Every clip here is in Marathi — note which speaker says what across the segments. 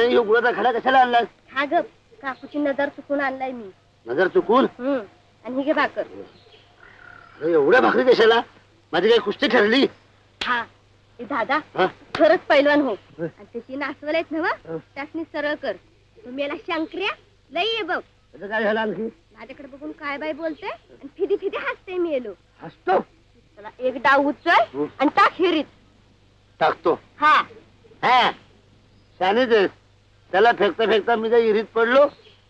Speaker 1: नाही ह्यो गुळाचा खडा कशाला आणलास?
Speaker 2: हा ग काकूची नजर चुकून आणलाय मी.
Speaker 1: नजर चुकून?
Speaker 2: हम्म आणि ही घे भाकर.
Speaker 1: अरे, एवढ्या भाकरी कशाला? माझी काही कुस्ती ठरली?
Speaker 2: हा ए दादा
Speaker 1: हा?
Speaker 2: खरंच पैलवान हो. आणि त्याची नाचवल आहेत ना. त्यासनी सरळ कर. तुम्ही याला शंकर्या लई ये बघ.
Speaker 1: त्याचं काय झालं आणखी?
Speaker 2: माझ्याकडे बघून काय बाय बोलते? आणि फिदी फिदी हसते मी येलो.
Speaker 1: हसतो?
Speaker 2: चला एक डाव उचल
Speaker 1: हं.
Speaker 2: आणि टाक हिरीत.
Speaker 1: टाकतो.
Speaker 2: हा.
Speaker 1: हा. शानेच आहेस त्याला फेकता फेकता मी जर इरीत पडलो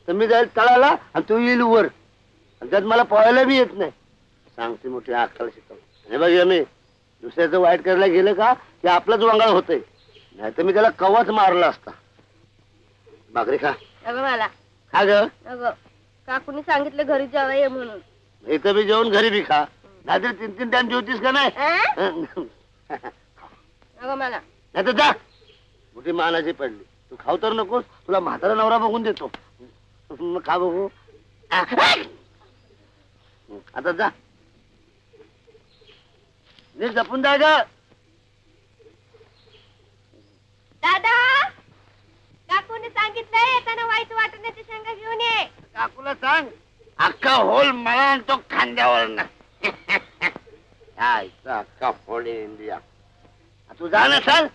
Speaker 1: तर मी जाईल तळाला आणि तू येईल वर. आणि त्यात मला पोहायला बी येत नाही. सांगते मोठी अक्कल शिकव. हे बघ मी दुसऱ्याचं वाईट करायला गेलं का ते आपलंच वांगाळ होतंय. नाही तर मी त्याला कवाच मारला असता. भाकरी खा.
Speaker 2: अगं मला.
Speaker 1: खा ग.
Speaker 2: अगं काकूनी सांगितलं घरी जेवा ये म्हणून.
Speaker 1: इथं बी जेवण घरी बी खा. नाहीतर तीन तीन टाइम जेवतीस का नाही?
Speaker 2: अं?
Speaker 1: नाही
Speaker 2: अगं मला.
Speaker 1: तर जा. मोठी मानाची पडली. तू खाऊ तर नकोस तुला म्हातारा नवरा बघून देतो. मग खा बघू. आता जा. नीट जपून जा ग.
Speaker 2: दादा काकूने सांगितलंय येताना वाईट वाटण्याची शेंगा घेऊन ये.
Speaker 1: काकूला सांग. अख्खा होल मला आणि तो खांद्यावर ना. अख्खा होल इंडिया. तू जा ना सांग.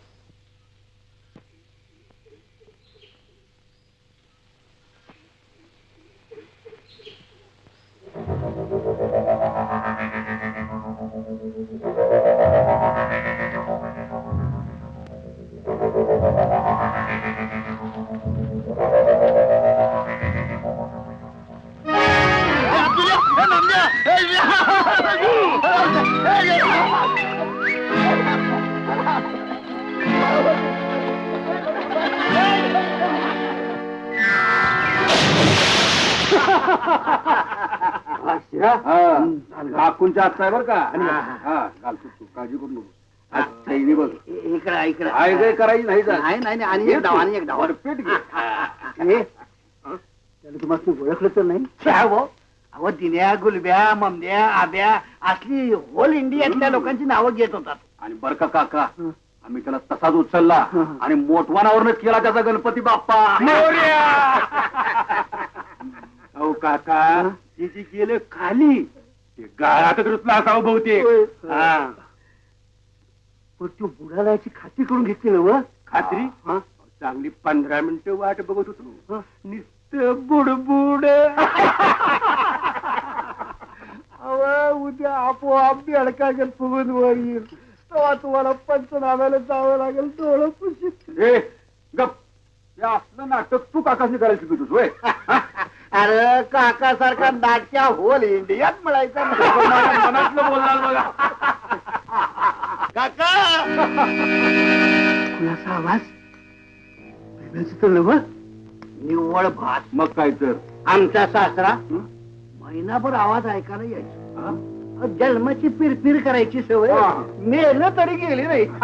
Speaker 3: काकूंच्या हात आहे बरं का? आणि
Speaker 1: हा.
Speaker 3: घालतो तू काळजी करू नको. आज चैनी बघ.
Speaker 1: इकडे इकडे.
Speaker 3: काय काय करायची नाही जा.
Speaker 1: नाही नाही नाही, आणि एक डाव आणि एक डाव
Speaker 3: भरपेट घे.
Speaker 1: हे, त्याला तुम्हाला ओळखलं तर नाही? हो अहो दिन्या गुलब्या ममद्या आब्या असली होल इंडियातल्या लोकांची नावं घेत होतात.
Speaker 3: आणि बर का काका? आम्ही त्याला तसाच उचलला आणि मोठवानावरच केला त्याचा गणपती बाप्पा. काका ते जे गेले खाली ते गाळातच रुतला असावं बहुतेक. हा.
Speaker 1: पण तू बुडाला याची खात्री करून घेतली ना व?
Speaker 3: खात्री?
Speaker 1: हा?
Speaker 3: चांगली पंधरा मिनिटं वाट बघत होतो. नुसतं बुडबुड.
Speaker 1: अहो, उद्या आपोआप बेडकागत फुगून वर येईल. तेव्हा तुम्हाला पंचनाम्याला जावं लागेल डोळं पुशीत.
Speaker 3: ए गप. हे असलं नाटक तू काकाशी करायला शिकतोस होय?
Speaker 1: अरे काका सारखा नाटक्या होल इंडियात मिळायचा
Speaker 3: माझ्या मनातलं बोलणार बघा.
Speaker 1: काका! कुणाचा आवाज. बेबेचं तर नव्ह? निव्वळ भात.
Speaker 3: मग काय तर?
Speaker 1: आमचा सासरा?
Speaker 3: हं?
Speaker 1: महिनाभर आवाज ऐकायला यायचा.
Speaker 3: हा?
Speaker 1: जन्माची पिरपिर करायची सवय
Speaker 3: हा.
Speaker 1: मेलं तरी गेली नाही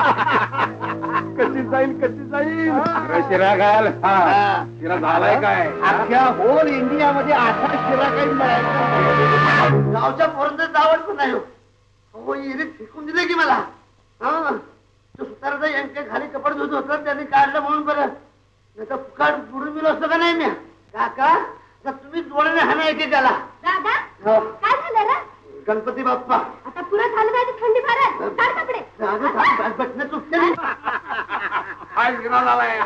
Speaker 3: कशी जाईल कशी जाईल शिरा घाल हा.
Speaker 1: हा.
Speaker 3: शिरा झालाय काय
Speaker 1: अख्ख्या होल इंडिया मध्ये असा शिरा काही गावच्या पोरांचं जावड पण नाही हो. अहो इरीत फेकून दिले की मला हा. तो सुताराचा यांच्या खाली कपड धुत होता त्यांनी काढलं म्हणून बरं नाही तर फुकाट बुडून गेलो असतो का नाही मी काका तर तुम्ही डोळ्याने हाना एकेकाला
Speaker 2: दादा
Speaker 1: हो.
Speaker 2: काय झालं रे
Speaker 1: गणपती बाप्पा.
Speaker 2: आता पुरं झालं नाही थंडी काढ कपडे
Speaker 3: शिरा झालाय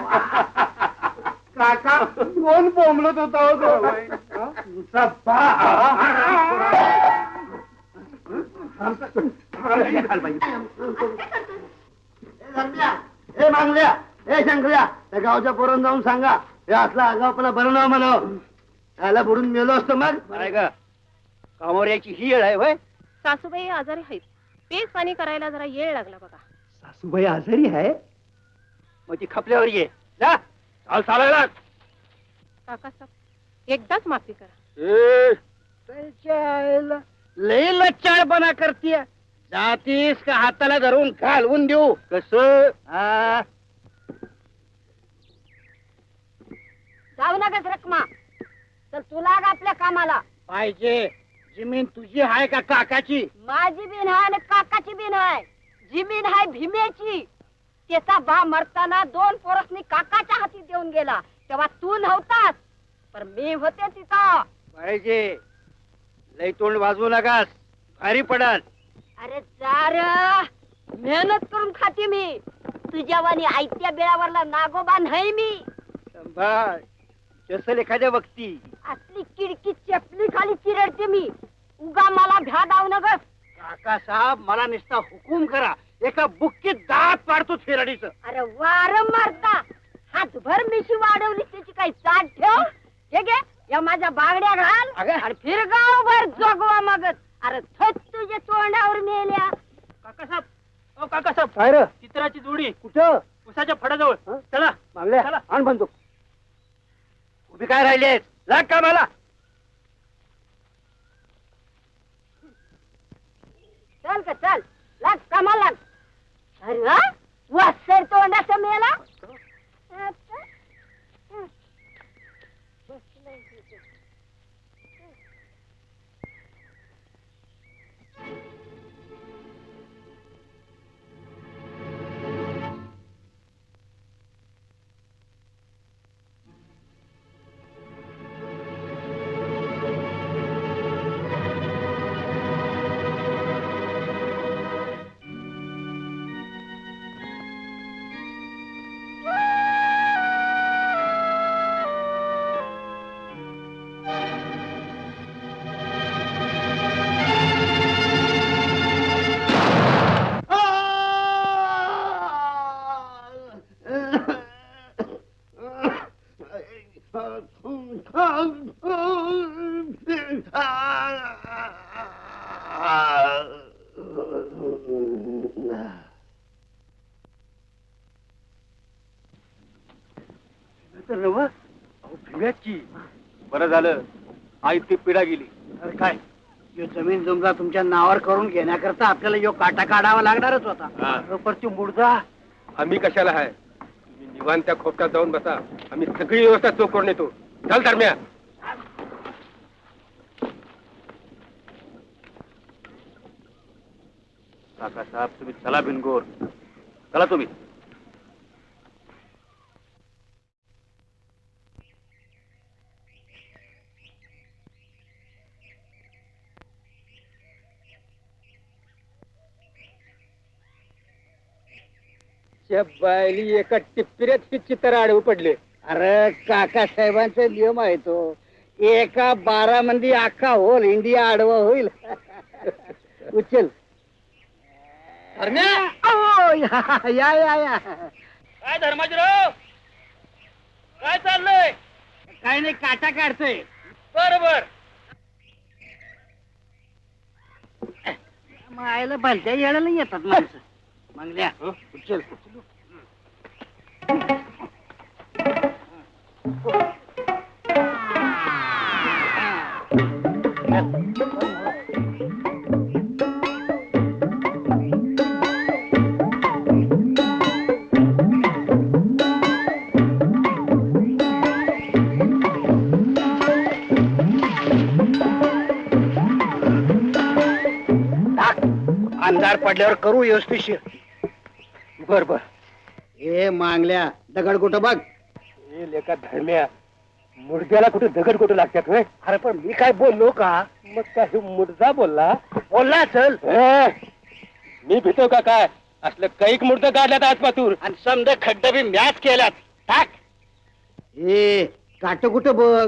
Speaker 1: काका कोण बोंबलत होता हो तो? हे? मागल्या. हे शंकर्या. त्या गावच्या पोरांना जाऊन सांगा. हे असला आगावपणा बरं ना म्हणा त्याला बुडून मेलो असतो मग. कामोऱ्याची ही येळ आहे होय?
Speaker 2: सासूबाई आजारी आहेत. पेज पाणी करायला जरा येळ लागला बघा.
Speaker 1: सासूबाई आजारी आहे? मग ती खपल्यावर ये. जा.
Speaker 3: चाल चालायला
Speaker 2: काका साहेब एकदाच माफी करा.
Speaker 1: लय लच्चाळपणा करतीय. जातीस का हाताला धरून घालवून देऊ? कस?
Speaker 2: जाऊ नका रकमा तर तुला ग आपल्या कामाला.
Speaker 1: पाहिजे. जमीन तुझी आहे का काकाची?
Speaker 2: माझी बीन आहे आणि काकाची बीन आहे. जमीन आहे भीमेची. त्याचा बा मरताना दोन पोरसनी काकाच्या हाती देऊन गेला. तेव्हा तू नव्हतास पण मी होते तिथं.
Speaker 1: पाहिजे लई तोंड वाजवू नकास. भारी पडाल.
Speaker 2: अरे जा र मेहनत करून खाते मी. तुझ्यावानी आयत्या बेळावरला नागोबा नाही मी.
Speaker 1: संभाळ. जसल एखाद्या वक्ती.
Speaker 2: असली किडकी चपली खाली चिरडते मी. उगा मला भ्या दाव नगस
Speaker 1: काका साहेब मला नुसता हुकूम करा. एका बुक्कीत दात पाडतो फिराडीचं.
Speaker 2: अरे वार मारता. हातभर मिशी वाढवली त्याची काही चाट ठेव. हे घे या माझ्या बागड्या घाल
Speaker 1: अगं.
Speaker 2: आणि फिर गावभर जोगवा मगत. अरे थोच तुझ्या तोंडावर मेल्या.
Speaker 4: काकासाहेब अहो काकासाहेब
Speaker 1: काय रे?
Speaker 4: चित्राची जोडी.
Speaker 1: कुठं?
Speaker 4: उसाच्या फडाजवळ.
Speaker 1: हं?
Speaker 4: चला.
Speaker 1: मागल्या.
Speaker 4: चला.
Speaker 1: आण बंदूक. उभी काय राहिली लाग का तर नव?
Speaker 3: अहो भिव्याची बरं झालं. आई ती पिढा गेली.
Speaker 1: अरे काय? यो जमीन जमला तुमच्या नावावर करून घेण्याकरता आपल्याला यो काटा काढावा लागणारच होता.
Speaker 3: हा.
Speaker 1: ती मुर्दा
Speaker 3: आम्ही कशाला आहे तुम्ही निवांत त्या खोपटात जाऊन बसा. आम्ही सगळी व्यवस्था चोख करून येतो. चल दरम्या काकासाहेब तुम्ही चला भिनगोर. चला तुम्ही. बायली एका टिप्पिऱ्यात ती चित्र आडवं पडले.
Speaker 1: अरे काकासाहेबांचा नियम आहे तो. एका बारा मंदी अख्खा होल इंडिया आडवा होईल. उचल. या या या या.
Speaker 4: काय धर्माजीराव? काय चाललंय?
Speaker 1: काय नाही काटा काढतोय.
Speaker 4: बर बर.
Speaker 1: मायला भलत्या येण्याला येतात माणसं. मागल्या उचल अंधार पडल्यावर करू व्यवस्थिशीर
Speaker 3: बर बर.
Speaker 1: ए मांगल्या दगड कुठं बघ.
Speaker 3: हे लेका धर्म्या मुडद्याला कुठे दगड कुठे लागतात होय?
Speaker 1: अरे पण मी काय बोललो का?
Speaker 3: मग काय मुडदा बोलला?
Speaker 1: बोलला चल
Speaker 3: ए, मी भीतो का काय? असलं कैक मुडद काढल्यात आज पातूर.
Speaker 1: आणि समजा खड्डे बी मॅच केल्यात. टाक. ए काट कुठं बघ?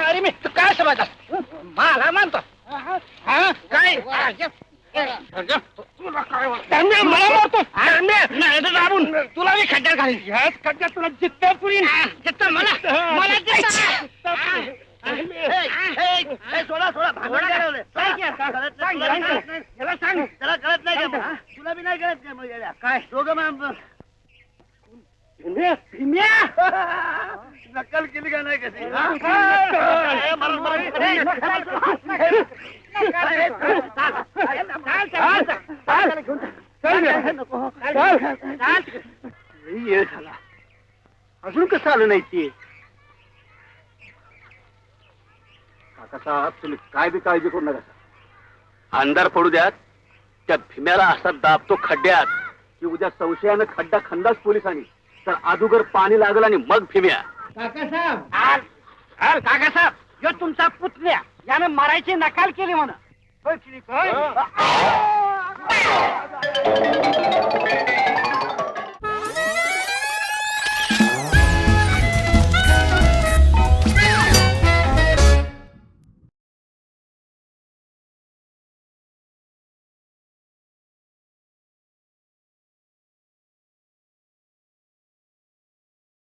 Speaker 1: अरे मी तू काय समजता मला मानतो हा? काय तुला मला नाही तुला मी खड्ड्यात घालीन ह्याच खड्ड्यात तुला जित्ता पुरीन जित्ता मला मला सोडा सोडा भांगडा करायला. सांग की, कळत नाही, तुला बी कळत नाही. त्याला सांग त्याला कळत नाही का मग? तुला बी नाही कळत का मग याला? काय दोघं मग भीम्या, भीम्या! नक्कल केली का नाही कशी हा? अजून कसं आलं नाही ते?
Speaker 3: काका साहेब तुम्ही काय बी काळजी करू नका. अंधार पडू द्यात. त्या भीम्याला असा दाबतो खड्ड्यात की उद्या संशयानं खड्डा खंदाच पोलिसांनी. तर अदुगर पाणी लागलं आणि मग भीम्या.
Speaker 1: काकासाहेब आज काकासाहेब जो तुमचा पुतण्या यानं मारायची नकाल केली म्हणा